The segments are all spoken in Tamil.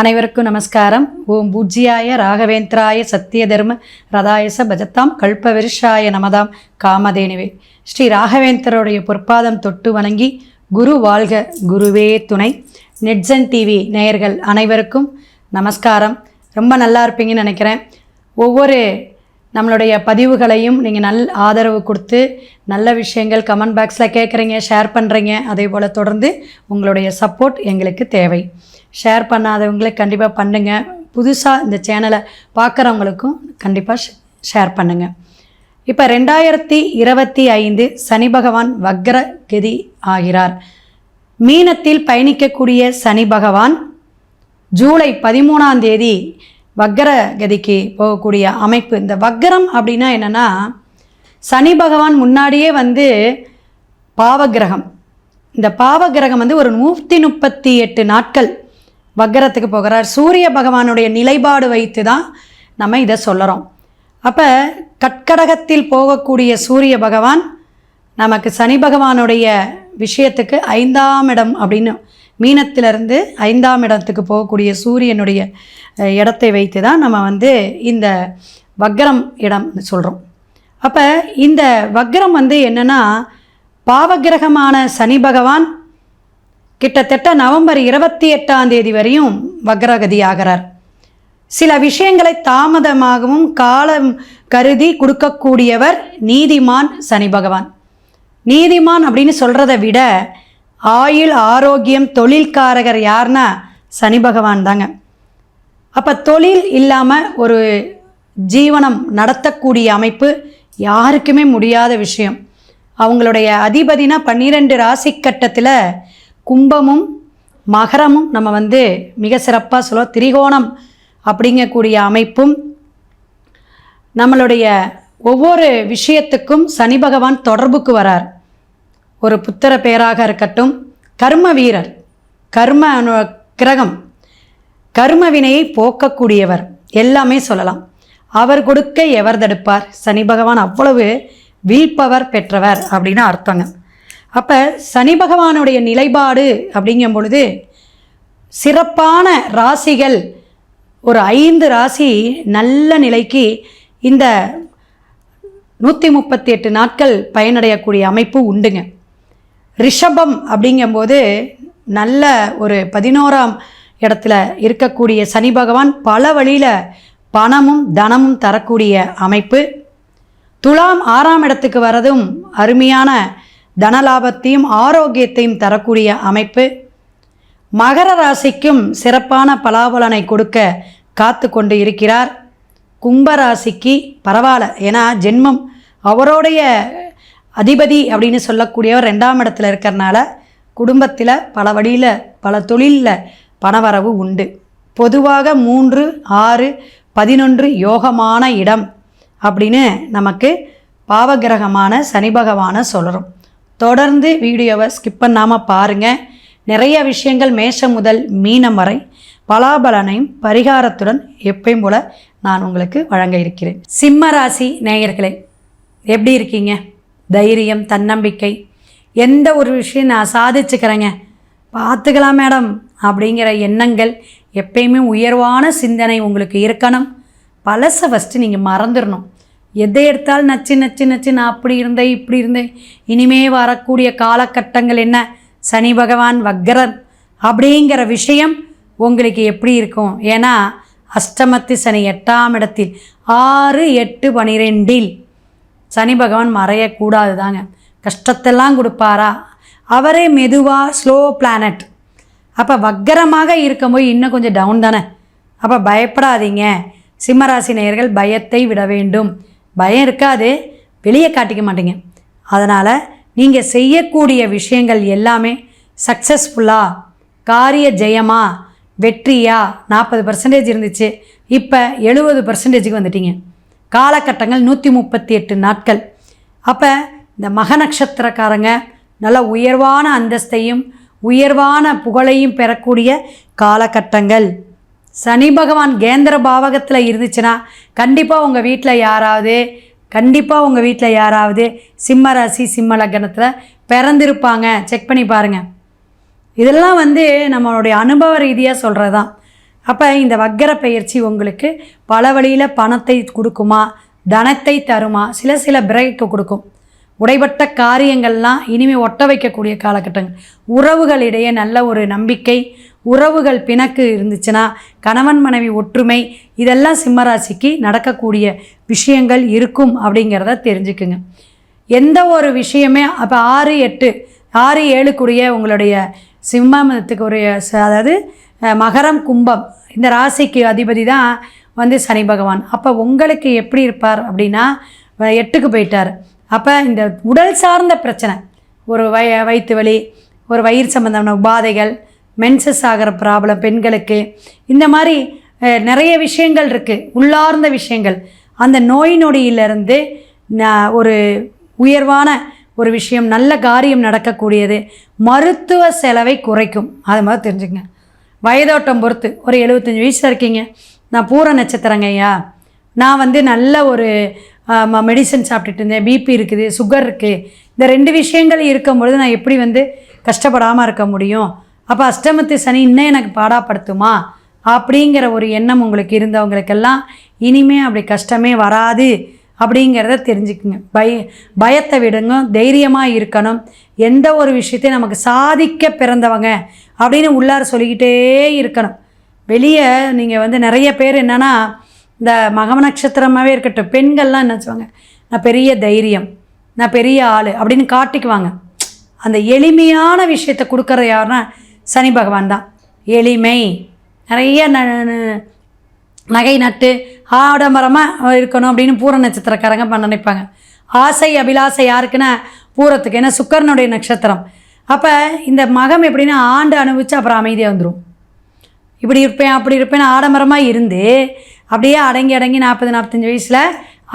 அனைவருக்கும் நமஸ்காரம். ஓம் பூஜ்யாய ராகவேந்திராய சத்திய தர்ம ரதாயச பஜத்தாம் கல்பவிருஷாய நமதாம் காமதேனுவே. ஸ்ரீ ராகவேந்தருடைய பொற்பாதம் தொட்டு வணங்கி குரு வாழ்க குருவே துணை. நெட்ஸன் டிவி நேயர்கள் அனைவருக்கும் நமஸ்காரம். ரொம்ப நல்லா இருப்பீங்கன்னு நினைக்கிறேன். ஒவ்வொரு நம்மளுடைய பதிவுகளையும் நீங்கள் நல் ஆதரவு கொடுத்து நல்ல விஷயங்கள் கமெண்ட் பாக்ஸில் கேட்குறீங்க ஷேர் பண்ணுறீங்க அதே போல் தொடர்ந்து உங்களுடைய சப்போர்ட் எங்களுக்கு தேவை. ஷேர் பண்ணாதவங்களை கண்டிப்பாக பண்ணுங்கள் புதுசாக இந்த சேனலை பார்க்குறவங்களுக்கும் கண்டிப்பாக ஷேர் பண்ணுங்கள் இப்போ ரெண்டாயிரத்தி இருபத்தி ஐந்து சனி பகவான் வக்ர கதி ஆகிறார். மீனத்தில் பயணிக்கக்கூடிய சனி பகவான் ஜூலை பதிமூணாம் தேதி வக்கர கதிக்கு போகக்கூடிய அமைப்பு. இந்த வக்கரம் அப்படின்னா என்னென்னா சனி பகவான் முன்னாடியே வந்து பாவகிரகம் இந்த பாவகிரகம் வந்து ஒரு நூற்றி முப்பத்தி எட்டு நாட்கள் வக்கரத்துக்கு போகிறார். சூரிய பகவானுடைய நிலைப்பாடு வைத்து தான் நம்ம இதை சொல்லுறோம். அப்போ கட்கடகத்தில் போகக்கூடிய சூரிய பகவான் நமக்கு சனி பகவானுடைய விஷயத்துக்கு ஐந்தாம் இடம் அப்படின்னு மீனத்திலிருந்து ஐந்தாம் இடத்துக்கு போகக்கூடிய சூரியனுடைய இடத்தை வைத்து தான் நம்ம வந்து இந்த வக்ரம் இடம் சொல்கிறோம் அப்போ இந்த வக்ரம் வந்து என்னென்னா பாவகிரகமான சனி பகவான் கிட்டத்தட்ட நவம்பர் இருபத்தி எட்டாம் தேதி வரையும் வக்ரகதி ஆகிறார். சில விஷயங்களை தாமதமாகவும் காலம் கருதி கொடுக்கக்கூடியவர் நீதிமான் சனி பகவான். நீதிமான் அப்படின்னு சொல்கிறத விட ஆயுள் ஆரோக்கியம் தொழில்காரகர் யாருன்னா சனி பகவான் தாங்க. அப்போ தொழில் இல்லாமல் ஒரு ஜீவனம் நடத்தக்கூடிய அமைப்பு யாருக்குமே முடியாத விஷயம். அவங்களுடைய அதிபதினா பன்னிரெண்டு ராசி கட்டத்தில் கும்பமும் மகரமும் நம்ம வந்து மிக சிறப்பாக சொல்லுவோம் திரிகோணம் அப்படிங்கக்கூடிய அமைப்பும் நம்மளுடைய ஒவ்வொரு விஷயத்துக்கும் சனி பகவான் தொடர்புக்கு வரார். ஒரு புத்திர பேராக இருக்கட்டும் கர்ம வீரர் கர்ம அனு- கிரகம் கர்ம வினையை போக்கக்கூடியவர் எல்லாமே சொல்லலாம். அவர் கொடுக்க எவர் தடுப்பார்? சனி பகவான் அவ்வளவு வீழ்பவர் பெற்றவர் அப்படின்னு அர்த்தங்க. அப்போ சனி பகவானுடைய நிலைப்பாடு அப்படிங்கும் பொழுது சிறப்பான ராசிகள் ஒரு ஐந்து ராசி நல்ல நிலைக்கு இந்த நூற்றி முப்பத்தி எட்டு நாட்கள் பயனடையக்கூடிய அமைப்பு உண்டுங்க. ரிஷபம் அப்படிங்கும்போது நல்ல ஒரு பதினோராம் இடத்துல இருக்கக்கூடிய சனி பகவான் பல வழியில் பணமும் தனமும் தரக்கூடிய அமைப்பு. துலாம் ஆறாம் இடத்துக்கு வரதும் அருமையான தனலாபத்தையும் ஆரோக்கியத்தையும் தரக்கூடிய அமைப்பு. மகர ராசிக்கும் சிறப்பான பலாபலனை கொடுக்க காத்து கொண்டு இருக்கிறார். கும்பராசிக்கு பரவாயில்ல. ஏன்னா ஜென்மம் அவருடைய அதிபதி அப்படின்னு சொல்லக்கூடியவர் ரெண்டாம் இடத்துல இருக்கிறனால குடும்பத்தில் பல வழியில் பல தொழிலில் பணவரவு உண்டு. பொதுவாக மூன்று ஆறு பதினொன்று யோகமான இடம் அப்படின்னு நமக்கு பாவகிரகமான சனி பகவானை சொல்கிறோம் தொடர்ந்து வீடியோவை ஸ்கிப் பண்ணாமல் பாருங்கள் நிறைய விஷயங்கள் மேஷம் முதல் மீனம் வரை பலாபலனையும் பரிகாரத்துடன் எப்பயும் போல நான் உங்களுக்கு வழங்க இருக்கிறேன். சிம்ம ராசி நேயர்களே எப்படி இருக்கீங்க? தைரியம் தன்னம்பிக்கை எந்த ஒரு விஷயம் நான் சாதிச்சுக்கிறேங்க. பார்த்துக்கலாம் மேடம் அப்படிங்கிற எண்ணங்கள் எப்பயுமே உயர்வான சிந்தனை உங்களுக்கு இருக்கணும். பழசை ஃபஸ்ட்டு நீங்கள் மறந்துடணும். எதை எடுத்தாலும் நச்சு நச்சு நச்சு நான் அப்படி இருந்தேன் இப்படி இருந்தேன். இனிமே வரக்கூடிய காலகட்டங்கள் என்ன? சனி பகவான் வக்ரன் அப்படிங்கிற விஷயம் உங்களுக்கு எப்படி இருக்கும்? ஏன்னா அஷ்டமத்து சனி எட்டாம் இடத்தில் ஆறு எட்டு பனிரெண்டில் சனி பகவான் மறையக்கூடாது தாங்க கஷ்டத்தெல்லாம் கொடுப்பாரா? அவரே மெதுவாக ஸ்லோ பிளானட் அப்போ வக்கரமாக இருக்கும்போது இன்னும் கொஞ்சம் டவுன் தானே? அப்போ பயப்படாதீங்க. சிம்மராசி நேயர்கள் பயத்தை விட வேண்டும். பயம் இருக்காது. வெளியே காட்டிக்க மாட்டீங்க. அதனால் நீங்கள் செய்யக்கூடிய விஷயங்கள் எல்லாமே சக்ஸஸ்ஃபுல்லாக காரிய ஜெயமா வெற்றியா நாற்பது பர்சன்டேஜ் இருந்துச்சு. இப்போ எழுபது பர்சன்டேஜுக்கு வந்துட்டீங்க. காலகட்டங்கள் நூற்றி முப்பத்தி எட்டு நாட்கள். அப்போ இந்த மக நட்சத்திரக்காரங்க நல்ல உயர்வான அந்தஸ்தையும் உயர்வான புகழையும் பெறக்கூடிய காலகட்டங்கள். சனி பகவான் கேந்திர பாவகத்தில் இருந்துச்சுன்னா கண்டிப்பாக உங்கள் வீட்டில் யாராவது கண்டிப்பாக உங்கள் வீட்டில் யாராவது சிம்ம ராசி சிம்ம லக்னத்தில் பிறந்திருப்பாங்க. செக் பண்ணி பாருங்கள் இதெல்லாம் வந்து நம்மளுடைய அனுபவ ரீதியாக சொல்கிறது தான் அப்போ இந்த வக்கர பயிற்சி உங்களுக்கு பல வழியில் பணத்தை கொடுக்குமா? தனத்தை தருமா? சில சில பிரேக்கு கொடுக்கும். உடைபட்ட காரியங்கள்லாம் இனிமேல் ஒட்ட வைக்கக்கூடிய காலகட்டங்கள் உறவுகளிடையே நல்ல ஒரு நம்பிக்கை உறவுகள் பிணக்கு இருந்துச்சுன்னா கணவன் மனைவி ஒற்றுமை இதெல்லாம் சிம்மராசிக்கு நடக்கக்கூடிய விஷயங்கள் இருக்கும் அப்படிங்கிறத தெரிஞ்சுக்குங்க. எந்த ஒரு விஷயமே அப்போ ஆறு எட்டு ஆறு ஏழுக்குரிய உங்களுடைய சிம்மத்துக்குரிய அதாவது மகரம் கும்பம் இந்த ராசிக்கு அதிபதி தான் வந்து சனி பகவான். அப்போ உங்களுக்கு எப்படி இருப்பார் அப்படின்னா எட்டுக்கு போயிட்டார். அப்போ இந்த உடல் சார்ந்த பிரச்சனை ஒரு வய வயிற்று வலி ஒரு வயிறு சம்பந்தமான உபாதைகள் மென்சஸ் ஆகிற ப்ராப்ளம் பெண்களுக்கு. இந்த மாதிரி நிறைய விஷயங்கள் இருக்குது உள்ளார்ந்த விஷயங்கள். அந்த நோய் நொடியிலிருந்து நான் ஒரு உயர்வான ஒரு விஷயம் நல்ல காரியம் நடக்கக்கூடியது. மருத்துவ செலவை குறைக்கும். அது மாதிரி தெரிஞ்சுங்க வயதோட்டம் பொறுத்து ஒரு எழுபத்தஞ்சி வயசில் இருக்கீங்க. நான் பூர நட்சத்திரங்க ஐயா. நான் வந்து நல்ல ஒரு மெடிசன் சாப்பிட்டுட்டு இருந்தேன். பிபி இருக்குது சுகர் இருக்குது இந்த ரெண்டு விஷயங்கள் இருக்கும்பொழுது நான் எப்படி வந்து கஷ்டப்படாமல் இருக்க முடியும்? அப்போ அஷ்டமத்து சனி இன்னும் எனக்கு பாடாப்படுத்துமா? அப்படிங்கிற ஒரு எண்ணம் உங்களுக்கு இருந்தவங்களுக்கெல்லாம் இனிமே அப்படி கஷ்டமே வராது அப்படிங்கிறத தெரிஞ்சுக்குங்க. பய பயத்தை விடுங்க தைரியமாக இருக்கணும். எந்த ஒரு விஷயத்தையும் நமக்கு சாதிக்க பிறந்தவங்க அப்படின்னு உள்ளார சொல்லிக்கிட்டே இருக்கணும். வெளியே நீங்கள் வந்து நிறைய பேர் என்னென்னா இந்த மகம நட்சத்திரமாகவே இருக்கட்டும் பெண்கள்லாம் என்ன சொல்லுவாங்க நான் பெரிய தைரியம் நான் பெரிய ஆள் அப்படின்னு காட்டிக்குவாங்க. அந்த எளிமையான விஷயத்தை கொடுக்குற யாருன்னா சனி பகவான் தான். எளிமை நிறைய ந நகை நட்டு ஆடம்பரமாக இருக்கணும் அப்படின்னு பூர நட்சத்திரக்காரங்க பண்ண நினைப்பாங்க. ஆசை அபிலாசை யாருக்குன்னா பூரத்துக்கு. ஏன்னா சுக்கரனுடைய நட்சத்திரம். அப்போ இந்த மகம் எப்படின்னா ஆண்டு அனுபவிச்சு அப்புறம் அமைதியாக வந்துடும் இப்படி இருப்பேன் அப்படி இருப்பேன் ஆடம்பரமாக இருந்து அப்படியே அடங்கி அடங்கி நாற்பது நாற்பத்தஞ்சு வயசில்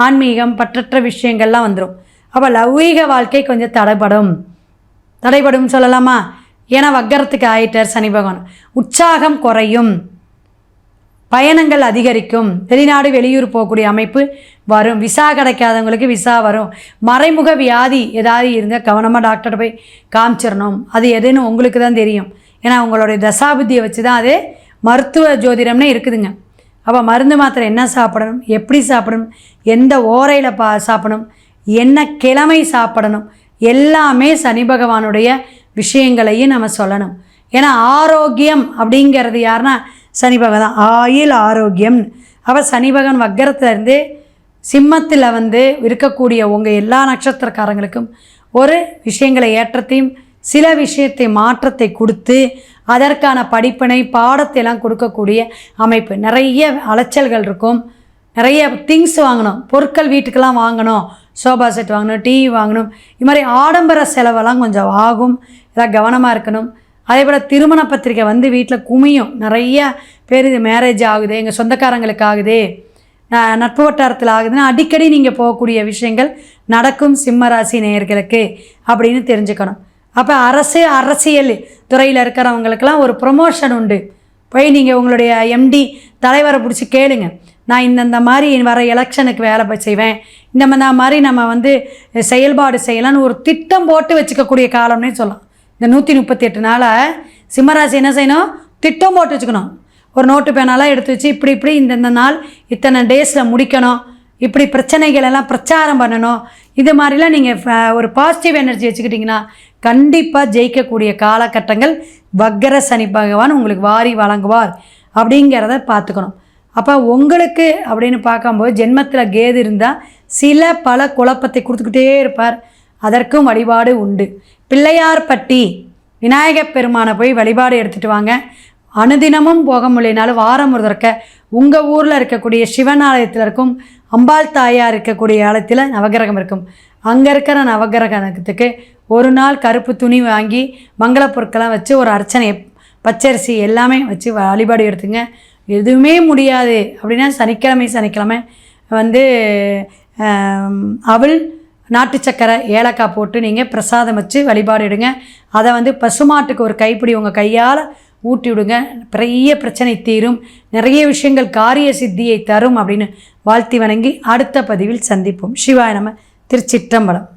ஆன்மீகம் பற்றற்ற விஷயங்கள்லாம் வந்துடும் அப்போ லௌகீக வாழ்க்கை கொஞ்சம் தடைப்படும் தடைப்படும் சொல்லலாமா? ஏன்னா வக்கரத்துக்கு ஆயிட்டார் சனி பகவான். உற்சாகம் குறையும். பயணங்கள் அதிகரிக்கும். வெளிநாடு வெளியூர் போகக்கூடிய அமைப்பு வரும். விசா கிடைக்காதவங்களுக்கு விசா வரும். மறைமுக வியாதி ஏதாவது இருந்தால் கவனமாக டாக்டர் போய் காமிச்சிடணும். அது எதுன்னு உங்களுக்கு தான் தெரியும். ஏன்னா உங்களுடைய தசாபுத்தியை வச்சு தான் அது மருத்துவ ஜோதிடம்னே இருக்குதுங்க. அப்போ மருந்து மாத்திரை என்ன சாப்பிடணும்? எப்படி சாப்பிடணும்? எந்த ஓரையில் பா சாப்பிடணும்? என்ன கிழமை சாப்பிடணும்? எல்லாமே சனி பகவானுடைய விஷயங்களையும் நம்ம சொல்லணும். ஏன்னா ஆரோக்கியம் அப்படிங்கிறது யாருன்னா சனி பகவான் தான். ஆயில் ஆரோக்கியம். அப்போ சனி பகவான் வக்கரத்துலேருந்து சிம்மத்தில் வந்து இருக்கக்கூடிய உங்கள் எல்லா நட்சத்திரக்காரங்களுக்கும் ஒரு விஷயங்களை ஏற்றத்தையும் சில விஷயத்தை மாற்றத்தை கொடுத்து அதற்கான படிப்பினை பாடத்தையெல்லாம் கொடுக்கக்கூடிய அமைப்பு. நிறைய அலைச்சல்கள் இருக்கும். நிறைய திங்ஸ் வாங்கணும். பொருட்கள் வீட்டுக்கெல்லாம் வாங்கணும். சோபா செட் வாங்கணும் டிவி வாங்கணும். இது மாதிரி ஆடம்பர செலவெல்லாம் கொஞ்சம் ஆகும். இதெல்லாம் கவனமாக இருக்கணும். அதே போல் திருமண பத்திரிக்கை வந்து வீட்டில் குமியும். நிறைய பேர் இது மேரேஜ் ஆகுது எங்கள் சொந்தக்காரங்களுக்கு ஆகுது நட்பு வட்டாரத்தில் ஆகுதுன்னா அடிக்கடி நீங்கள் போகக்கூடிய விஷயங்கள் நடக்கும் சிம்ம ராசி நேயர்களுக்கு அப்படின்னு தெரிஞ்சுக்கணும். அப்போ அரசு அரசியல் துறையில் இருக்கிறவங்களுக்கெல்லாம் ஒரு ப்ரொமோஷன் உண்டு. போய் நீங்கள் உங்களுடைய எம்டி தலைவரை பிடிச்சி கேளுங்க. நான் இந்தந்த மாதிரி வர எலெக்ஷனுக்கு வேலை போய் செய்வேன். இந்த இந்த மாதிரி நம்ம வந்து செயல்பாடு செய்யலான்னு ஒரு திட்டம் போட்டு வச்சுக்கக்கூடிய காலம்னே சொல்லலாம். இந்த நூற்றி முப்பத்தி எட்டு நாளை சிம்மராசி என்ன செய்யணும்? திட்டம் போட்டு வச்சுக்கணும். ஒரு நோட்டு பேனாலாம் எடுத்து வச்சு இப்படி இப்படி இந்தந்த நாள் இத்தனை டேஸில் முடிக்கணும். இப்படி பிரச்சனைகள் எல்லாம் பிரச்சாரம் பண்ணணும். இது மாதிரிலாம் நீங்கள் ஒரு பாசிட்டிவ் எனர்ஜி வச்சுக்கிட்டிங்கன்னா கண்டிப்பாக ஜெயிக்கக்கூடிய காலகட்டங்கள் வக்கர சனி பகவான் உங்களுக்கு வாரி வழங்குவார் அப்படிங்கிறத பார்த்துக்கணும். அப்போ உங்களுக்கு அப்படின்னு பார்க்கும்போது ஜென்மத்தில் கேது இருந்தால் சில பல குழப்பத்தை கொடுத்துக்கிட்டே இருப்பார். அதற்கும் வழிபாடு உண்டு. பிள்ளையார்பட்டி விநாயகப் பெருமானை போய் வழிபாடு எடுத்துகிட்டு வாங்க. அனுதினமும் போக முடியினாலும் வாரம் ஒரு தடக்க உங்கள் ஊரில் இருக்கக்கூடிய சிவன் ஆலயத்தில் இருக்கும் அம்பாள் தாயார் இருக்கக்கூடிய ஆலயத்தில் நவகிரகம் இருக்கும். அங்கே இருக்கிற நவகிரகத்துக்கு ஒரு நாள் கருப்பு துணி வாங்கி மங்கள பொருட்கள்லாம் வச்சு ஒரு அர்ச்சனை பச்சரிசி எல்லாமே வச்சு வழிபாடு எடுத்துங்க. எதுவுமே முடியாது. அப்படின்னா சனிக்கிழமை சனிக்கிழமை வந்து அவள் நாட்டு சக்கரை ஏலக்காய் போட்டு நீங்கள் பிரசாதம் வச்சு வழிபாடு இடுங்க அதை வந்து பசுமாட்டுக்கு ஒரு கைப்பிடி உங்கள் கையால் ஊட்டி விடுங்க. பெரிய பிரச்சனை தீரும். நிறைய விஷயங்கள் காரிய சித்தியை தரும் அப்படின்னு வாழ்த்தி வணங்கி அடுத்த பதிவில் சந்திப்போம். சிவாய நம்ம திருச்சிற்றம்பலம்.